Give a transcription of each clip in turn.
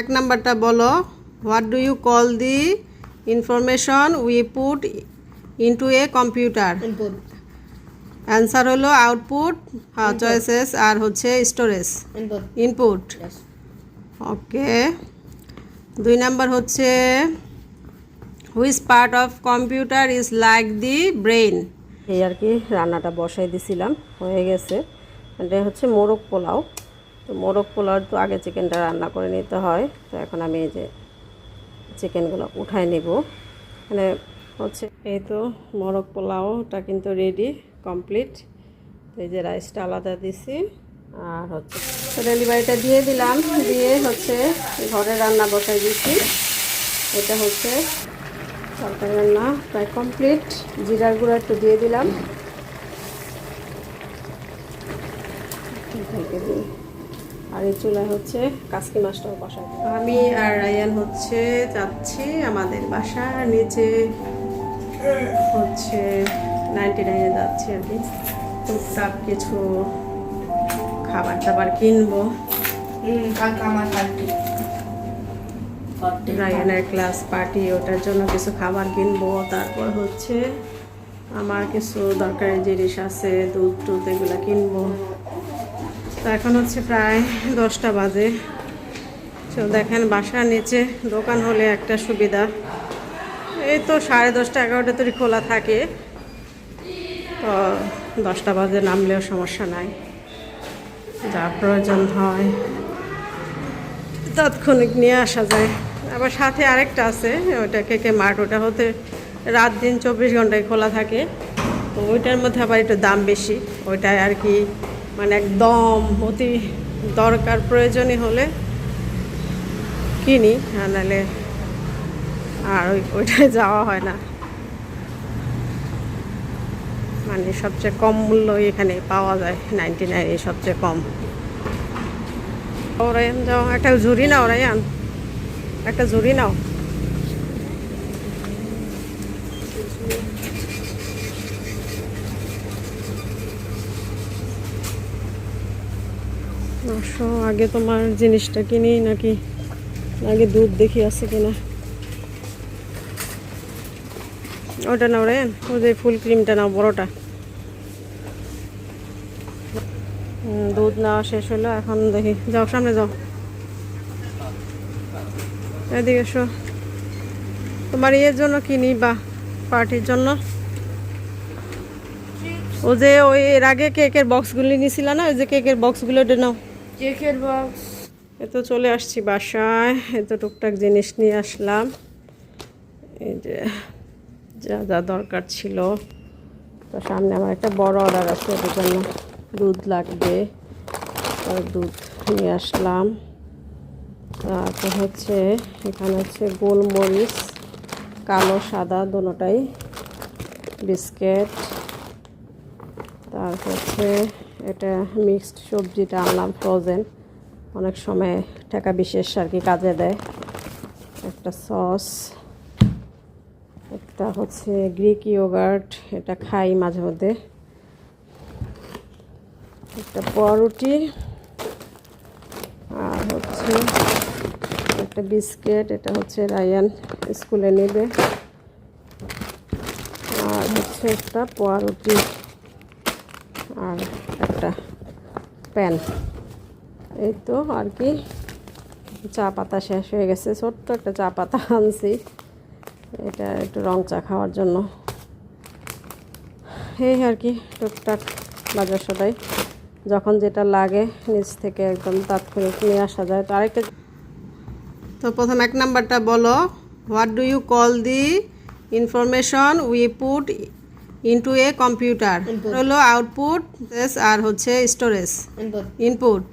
এক নাম্বারটা বলো। What do you call the information we put into a computer answer হলো আউটপুট হ্যাঁ চয়েসেস আর হচ্ছে স্টোরেজ ইনপুট ওকে দুই নাম্বার হচ্ছে which part of computer is like the brain এই আর কি রান্নাটা বসাই দিছিলাম হয়ে গেছে। এটা হচ্ছে মোরগ পোলাও। তো মোরগ পোলাও তো আগে চিকেনটা রান্না করে নিতে হয়। তো এখন আমি এই যে চিকেনগুলো উঠায় নেব। মানে হচ্ছে এই তো মোরগ পোলাওটা কিন্তু রেডি কমপ্লিট এই যে রাইসটা আলাদা দিছি। আর হচ্ছে ডেলিভারিটা দিয়ে দিলাম। দিয়ে হচ্ছে ঘরে রান্না বসাই দিচ্ছি এটা হচ্ছে তরকারি রান্না প্রায় কমপ্লিট জিরার গুঁড়া একটু দিয়ে দিলাম। আর এই চুলায় হচ্ছে কাসকি মাছটাও বসাই আমি আর রায়ান হচ্ছে যাচ্ছি আমাদের বাসার নিচে। হচ্ছে নাইনটি নাইনে যাচ্ছি আর কি। টুকটাক কিছু খাবার দাবার কিনবো। হুম কালকে পার্টি পার্টি রায়ানের ক্লাস পার্টি ওটার জন্য কিছু খাবার কিনবো। তারপর হচ্ছে আমার কিছু দরকারি জিনিস আছে দুধ টুধ এগুলো কিনবো। তো এখন হচ্ছে প্রায় দশটা বাজে। তো দেখেন, বাসার নিচে দোকান হলে একটা সুবিধা। এই তো সাড়ে দশটা, এগারোটা তৈরি খোলা থাকে। তো দশটা বাজে নামলেও সমস্যা নাই। যা প্রয়োজন হয়। তাৎক্ষণিক নিয়ে আসা যায়। আবার সাথে আরেকটা আছে ওটা কে কে মার্ট ওটা হতে রাত দিন চব্বিশ ঘন্টায় খোলা থাকে। তো ওইটার মধ্যে আবার একটু দাম বেশি। ওইটায় আর কি মানে একদম অতি দরকার প্রয়োজনই হলে কিনি আর নাহলে আর ওই ওইটায় যাওয়া হয় না। মানে সবচেয়ে কম মূল্য এখানে পাওয়া যায় নাইনটি নাইনে সবচেয়ে কম। ওরাইন যাও, একটা ঝুড়ি নাও রায়ান একটা ঝুড়ি নাও। আসো, আগে তোমার জিনিসটা কিনি নাকি? আগে দুধ দেখি আছে কিনা। ওটা নাও রে, ওই যে ফুল ক্রিমটা নাও, বড়টা। দুধ নেওয়া শেষ হলো, এখন দেখি। যাও, সামনে যাও। এদিকে এসো। তোমার ইয়ের জন্য কিনি বা পার্টির জন্য? ও যে ওই এর আগে কেকের বক্সগুলি নিছিল না, ওই যে কেকের বক্সগুলো ওটা নাও। কেকের বক্স এ তো চলে আসছি বাসায়। এ তো টুকটাক জিনিস নিয়ে আসলাম। এই যে যা যা দরকার ছিল। তো সামনে আমার একটা বড় অর্ডার আছে ওটার জন্য দুধ লাগবে। দুধ নিয়ে আসলাম। তারপর হচ্ছে, এখানে হচ্ছে গোলমরিচ, কালো, সাদা দোনোটাই বিস্কিট। তারপর হচ্ছে এটা মিক্সড সবজিটা আনলাম ফ্রোজেন অনেক সময় টাকা বিশেষ আর কি কাজে দেয়। একটা সস একটা হচ্ছে গ্রিক ইয়োগার্ট এটা খাই মাঝে মধ্যে। একটা পাউরুটি আর হচ্ছে একটা বিস্কিট, এটা হচ্ছে রায়ান স্কুলে নেবে। আর হচ্ছে একটা পাউরুটি আর একটা প্যান। এই তো আর কি, চা পাতা শেষ হয়ে গেছে। ছোট্ট একটা চা পাতা আনছি। এটা একটু রং চা খাওয়ার জন্য। এই আর কি, টুকটাক বাজার সদাই। যখন যেটা লাগে নিচ থেকে একদম তাৎক্ষণিক নিয়ে আসা যায়। তো আরেকটা তো প্রথম এক নাম্বারটা বলো what do you call the information we put into a computer হলো আউটপুট আর হচ্ছে স্টোরেজ ইনপুট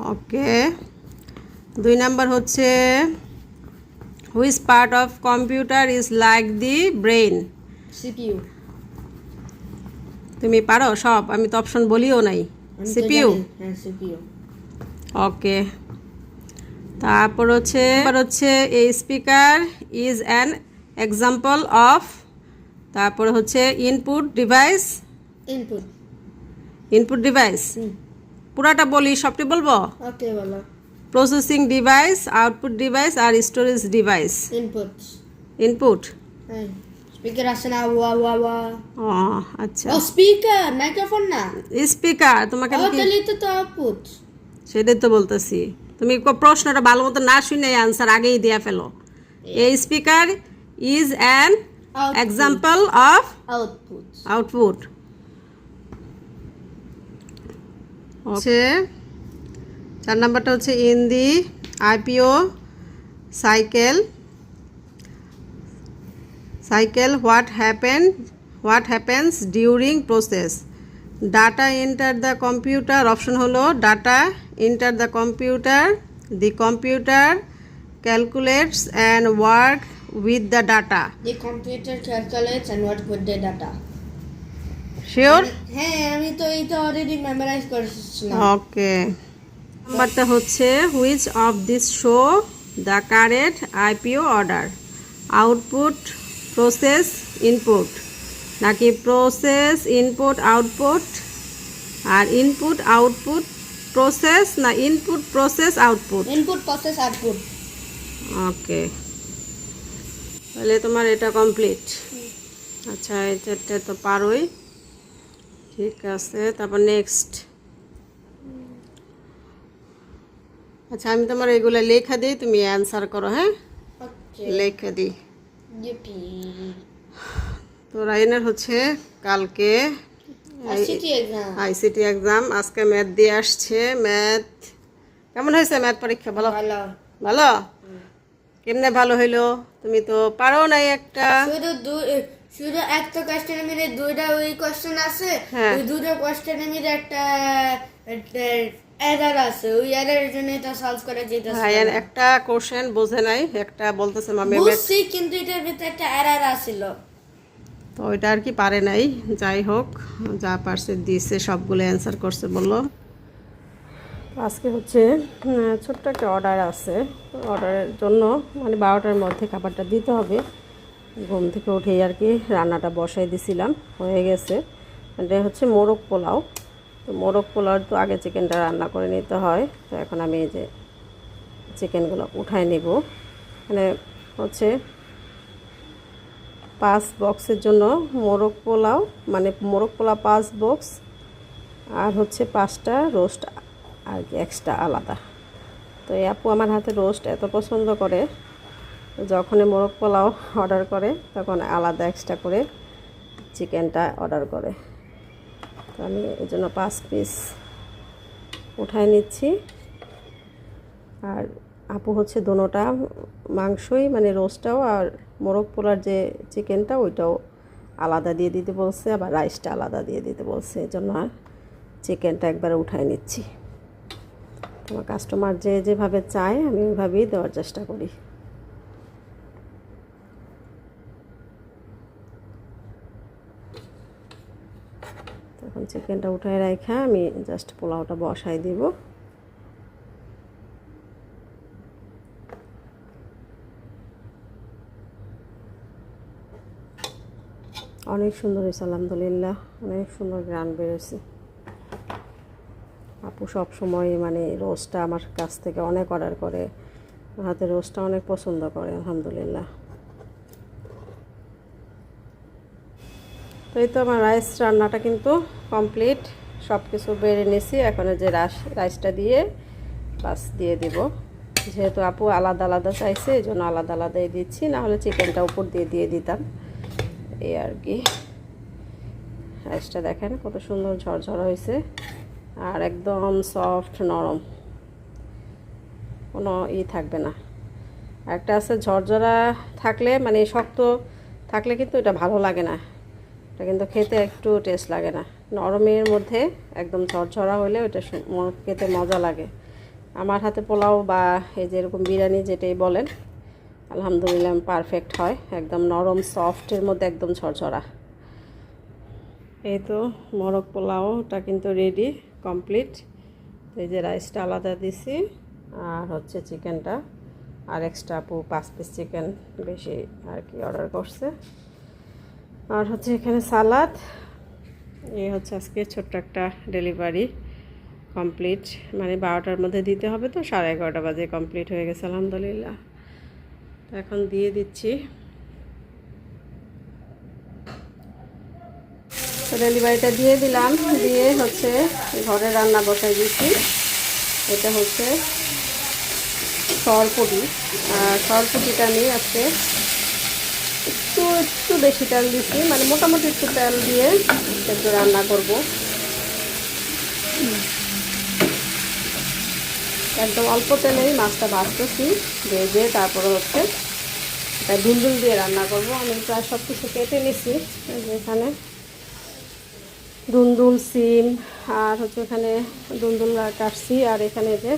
ওকে দুই নাম্বার হচ্ছে which part of computer is like the brain CPU তুমি পারো? সব। আমি তো অপশন বলিও নাই। তো সিপিইউ হ্যাঁ ওকে তারপর হচ্ছে তারপর হচ্ছে এই speaker is an example of তারপর হচ্ছে input device input. Input device পুরাটা বলি সবটি বলব? ওকে বলো। প্রসেসিং ডিভাইস আউটপুট ডিভাইস আর স্টোরেজ ডিভাইস. ইনপুট হ্যাঁ। স্পিকার আছে না ওয়া ওয়া ওয়া। ও আচ্ছা। ও স্পিকার মাইক্রোফোন না? স্পিকার তোমাকে তাহলে তো তো আউটপুট সেটাই তো বলতেছি। তুমি প্রশ্নটা ভালো মতো না শুনে আনসার আগেই দিয়া ফেলো। এই speaker is an example of output output হচ্ছে চার নাম্বারটা হচ্ছে in the IPO cycle cycle what happen what happens during process data enter the computer option হলো data enter the computer the computer calculates and work with the data The computer calculates and what with the data. Sure হ্যাঁ আমি তো এইটা already memorise করেছিলাম। Okay নাম্বারটা হচ্ছে which of this show the correct IPO order output process input নাকি process input output আর input output process না input process output input process output okay তাহলে তোমার এটা কমপ্লিট আচ্ছা এটা তো পারোই। ঠিক আছে তারপর নেক্সট আচ্ছা আমি তোমার এগুলো লেখা দিই তুমি অ্যান্সার করো হ্যাঁ? লেখা দিই। তো রাইনের হচ্ছে কালকে আইসিটি এক্সাম আজকে ম্যাথ দিয়ে আসছে। ম্যাথ কেমন হয়েছে ম্যাথ পরীক্ষা? ভালো? ভালো। কেমনে ভালো হইল? তুমি তো পারো নাই একটা। শুধু শুধু একটা কোয়েশ্চেনের মিলে দুইটা ওই কোয়েশ্চেন আছে হ্যাঁ। ওই দুটো কোয়েশ্চেনের মিলে একটা এরার আছে। ওই এরারের জন্য এটা সলভ করে যেটা ভাইয়ান একটা কোশ্চেন বোঝে নাই একটা বলতেছে মামি বুঝছি কিন্তু এটার ভিতরে একটা এরার আছিল। তো ওইটা আর কি পারে নাই। যাই হোক যা পারছে দিয়েছে সবগুলো অ্যান্সার করছে বলল। আজকে হচ্ছে ছোট্ট একটা অর্ডার আছে। অর্ডারের জন্য মানে বারোটার মধ্যে খাবারটা দিতে হবে। ঘুম থেকে উঠেই আর কি রান্নাটা বসাই দিছিলাম, হয়ে গেছে। এটা হচ্ছে মোরগ পোলাও। তো মোরগ পোলাওর তো আগে চিকেনটা রান্না করে নিতে হয়। তো এখন আমি এই যে চিকেনগুলো উঠায় নেব। মানে হচ্ছে পাঁচ বক্সের জন্য মোরগ পোলাও মানে মোরগ পোলাও পাঁচ বক্স আর হচ্ছে পাঁচটা রোস্ট আর এক্সট্রা আলাদা। তো এই আপু আমার হাতে রোস্ট এত পছন্দ করে, যখনই মোরগ পোলাও অর্ডার করে, তখন আলাদা এক্সট্রা করে চিকেনটা অর্ডার করে। তো আমি এই জন্য পাঁচ পিস উঠায় নিচ্ছি। আর আপু হচ্ছে দোনোটা মাংসই মানে রোস্টটাও আর মোরগ পোলার যে চিকেনটা ওইটাও আলাদা দিয়ে দিতে বলছে, আবার রাইসটা আলাদা দিয়ে দিতে বলছে। এই জন্য আর চিকেনটা একবারে উঠায় নিচ্ছি। তোমার কাস্টমার যে যেভাবে চায়, আমি ওইভাবেই দেওয়ার চেষ্টা করি। তখন চিকেনটা উঠায় রেখে আমি জাস্ট পোলাওটা বসাই দিব। অনেক সুন্দর হয়েছে, আলহামদুলিল্লাহ। অনেক সুন্দর গ্রান বেরোছে আপু সব সময় মানে রোস্টটা আমার কাছ থেকে অনেক অর্ডার করে। হাতে রোস্টটা অনেক পছন্দ করে, আলহামদুলিল্লাহ। তো এই তো আমার রাইস রান্নাটা কিন্তু কমপ্লিট সব কিছু বেড়ে নিয়েছি, এখন যে রাস রাইসটা দিয়ে বাস দিয়ে দিব। যেহেতু আপু আলাদা আলাদা চাইছে, এই জন্য আলাদা আলাদাই দিচ্ছি, না হলে চিকেনটা উপর দিয়ে দিয়ে দিতাম। এই আর কি। রাইসটা দেখেন কত সুন্দর ঝরঝরা হয়েছে। আর একদম সফট নরম। কোনো ই থাকবে না। একটা আছে ঝরঝরা থাকলে মানে শক্ত থাকলে কিন্তু এটা ভালো লাগে না। এটা কিন্তু খেতে একটু টেস্ট লাগে না। নরমের মধ্যে একদম ঝরঝরা হলে সু- খেতে মজা লাগে। আমার হাতে পোলাও বা এই যে এরকম বিরিয়ানি যেটাই বলেন, আলহামদুলিল্লাহ পারফেক্ট হয়। একদম নরম সফটের মধ্যে একদম ঝরঝরা। এই তো মোরগ পোলাওটা কিন্তু রেডি কমপ্লিট এই যে রাইসটা আলাদা দিছি। আর হচ্ছে চিকেনটা আর এক্সট্রা আপু পাঁচ পিস চিকেন বেশি আর কি অর্ডার করছে। আর হচ্ছে এখানে সালাদ এই হচ্ছে আজকে ছোট্ট একটা ডেলিভারি কমপ্লিট মানে বারোটার মধ্যে দিতে হবে তো, সাড়ে এগারোটা বাজে কমপ্লিট হয়ে গেছে, আলহামদুলিল্লাহ। তো এখন দিয়ে দিচ্ছি। ডেলিভারিটা দিয়ে দিলাম, দিয়ে হচ্ছে ঘরে রান্না বসাই দিচ্ছি এটা হচ্ছে সরপুটি আর সরপুটিটা আমি আজকে একটু একটু বেশি তেল দিচ্ছি মানে মোটামুটি একটু তেল দিয়ে একটু রান্না করব। একদম অল্প তেলেই মাছটা ভাজতেছি ভেজে তারপরে হচ্ছে এটা দুলদুল দিয়ে রান্না করব। আমি প্রায় সব কিছু কেটে নিছি এখানে। দুন্দুল সিম, আর হচ্ছে এখানে দুন্দুল কাটছি, আর এখানে যে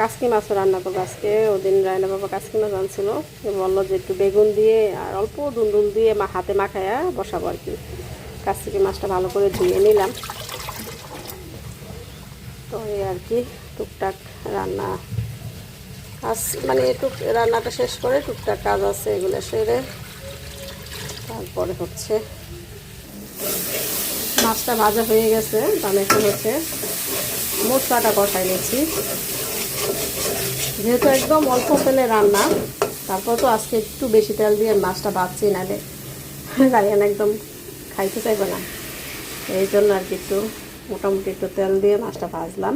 কাসকি মাছও রান্না করব আজকে। ওদিন রায়না বাবা কাসকি মাছ আনছিল। বলল যে একটু বেগুন দিয়ে আর অল্প দুন্দুল দিয়ে মা হাতে মাখায়া বসাবো আর কি। কাসকি মাছটা ভালো করে ধুয়ে নিলাম। তো এই আর কি, টুকটাক রান্না কাজ মানে টুক, রান্নাটা শেষ করে টুকটাক কাজ আছে এগুলো সেরে তারপরে হচ্ছে মাছটা ভাজা হয়ে গেছে। তো আমি এখন হচ্ছে মশলাটা কষাই নিচ্ছি। যেহেতু একদম অল্প তেলে রান্না, তারপর তো আজকে একটু বেশি তেল দিয়ে মাছটা ভাজছি, নাহলে রায়ান একদম খাইতে চাইবে না। এই জন্য আর কি একটু মোটামুটি একটু তেল দিয়ে মাছটা ভাজলাম।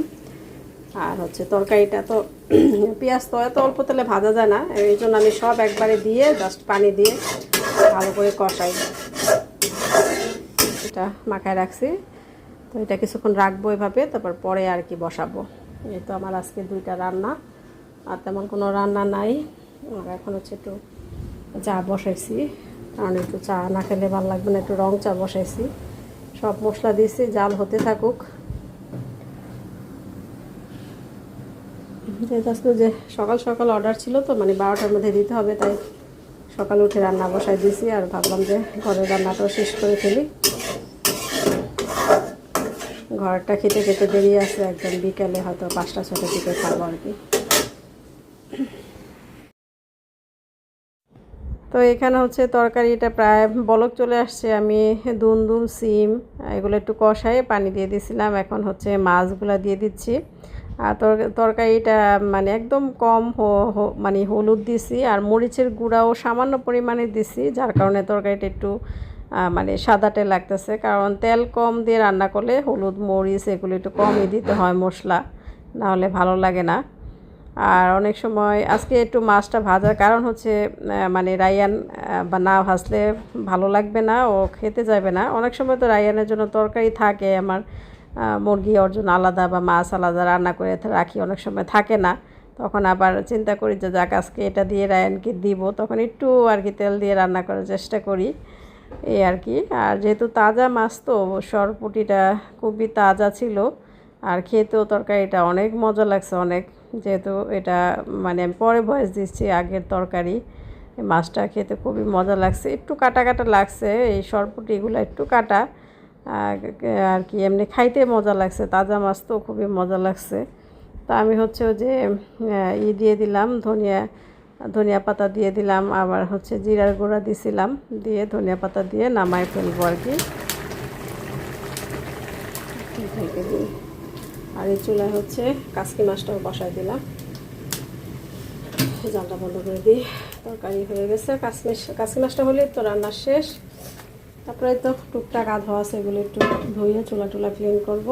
আর হচ্ছে তরকারিটা তো পেঁয়াজ তো এত অল্প তেলে ভাজা যায় না, এই জন্য আমি সব একবারে দিয়ে জাস্ট পানি দিয়ে ভালো করে কষাই। এটা মাখায় রাখছি। তো এটা কিছুক্ষণ রাখব এভাবে, তারপর পরে আর কি বসাবো। এই তো আমার আজকে দুইটা রান্না, আর তেমন কোনো রান্না নাই। আর এখন হচ্ছে একটু চা বসাইছি, কারণ একটু চা না খেলে ভালো লাগবে না, একটু রং চা বসাইছি। সব মশলা দিয়েছি, জাল হতে থাকুক। যেহেতু যে সকাল সকাল অর্ডার ছিল তো মানে বারোটার মধ্যে দিতে হবে, তাই সকালে উঠে রান্না বসাই দিয়েছি, আর ভাবলাম যে ঘরের রান্নাটাও শেষ করে ফেলি। ঘরটা খেতে খেতে দেরি আছে, একদম বিকেলে হয়তো পাঁচটা ছটার দিকে খাব আর কি। তো এখানে হচ্ছে তরকারিটা প্রায় বলক চলে আসছে, আমি দুন্দুল সিম এগুলো একটু কষাই পানি দিয়ে দিয়েছিলাম, এখন হচ্ছে মাছগুলো দিয়ে দিচ্ছি। আর তর- তরকারিটা মানে একদম কম মানে হলুদ দিছি, আর মরিচের গুঁড়াও সামান্য পরিমাণে দিছি, যার কারণে তরকারিটা একটু মানে সাদাটে লাগতেছে। কারণ তেল কম দিয়ে রান্না করলে হলুদ, মরিচ এগুলো একটু কমই দিতে হয় মশলা না হলে ভালো লাগে না। আর অনেক সময় আজকে একটু মাছটা ভাজার কারণ হচ্ছে মানে রায়ান বা না ভাজলে ভালো লাগবে না, ও খেতে যাবে না। অনেক সময় তো রায়ানের জন্য তরকারি থাকে, আমার মুরগি ওর জন্য আলাদা বা মাছ আলাদা রান্না করে রাখি, অনেক সময় থাকে না। তখন আবার চিন্তা করি যে যাক, আজকে এটা দিয়ে রায়ানকে দিব। তখন একটু আর কি তেল দিয়ে রান্না করার চেষ্টা করি। এই আর কি। আর যেহেতু তাজা মাছ তো, সরপুটিটা খুবই তাজা ছিল। আর খেতেও তরকারিটা অনেক মজা লাগছে, অনেক। যেহেতু এটা মানে আমি পরে বয়স দিচ্ছি আগের তরকারি। মাছটা খেতে খুবই মজা লাগছে। একটু কাটা কাটা লাগছে, এই সরপুটিগুলো একটু কাটা। আর কি, এমনি খাইতে মজা লাগছে। তাজা মাছ তো খুবই মজা লাগছে। তা আমি হচ্ছে যে ই দিয়ে দিলাম ধনিয়া ধনিয়া পাতা দিয়ে দিলাম, আবার হচ্ছে জিরার গুঁড়া দিছিলাম, দিয়ে ধনিয়া পাতা দিয়ে নামাই ফেলব আর কি। আর এই চুলায় হচ্ছে কাসকি মাছটাও বসাই দিলাম। জালটা বন্ধ করে দিই, তরকারি হয়ে গেছে। কাসকি কাসকি মাছটা হলে তো রান্না শেষ। তারপরে তো টুকটাক আধা আছে এগুলো একটু ধুয়ে চুলা টুলা ক্লিন করব।